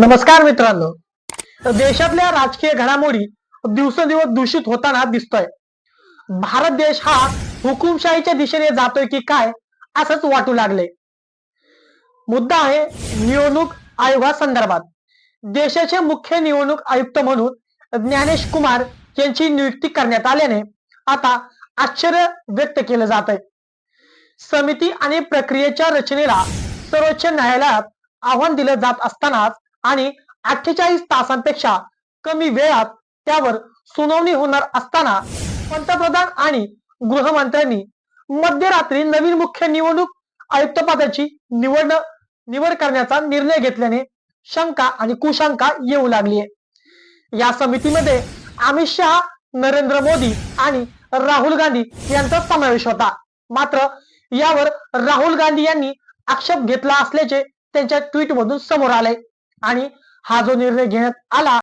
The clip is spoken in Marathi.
नमस्कार मित्रांनो. देशातल्या राजकीय घडामोडी दिवसेंदिवस दूषित होताना दिसतोय. भारत देश हा हुकुमशाहीच्या दिशेने जातोय की काय असंच वाटू लागले मुद्दा आहे निवडणूक आयोगासंदर्भात. देशाचे मुख्य निवडणूक आयुक्त म्हणून ज्ञानेश कुमार यांची नियुक्ती करण्यात आल्याने आता आश्चर्य व्यक्त केलं जात आहे समिती आणि प्रक्रियेच्या रचनेला सर्वोच्च न्यायालयात आव्हान दिलं जात असतानाच आणि अठ्ठेचाळीस तासांपेक्षा कमी वेळात त्यावर सुनावणी होणार असताना पंतप्रधान आणि गृहमंत्र्यांनी मध्यरात्री नवीन मुख्य निवडणूक आयुक्तपदाची निवड निवड करण्याचा निर्णय घेतल्याने शंका आणि कुशंका येऊ लागली आहे. या समितीमध्ये अमित शहा नरेंद्र मोदी आणि राहुल गांधी यांचा समावेश होता. मात्र यावर राहुल गांधी यांनी आक्षेप घेतला असल्याचे त्यांच्या ट्विटमधून समोर आले आणि हा जो निर्णय घेण्यात आला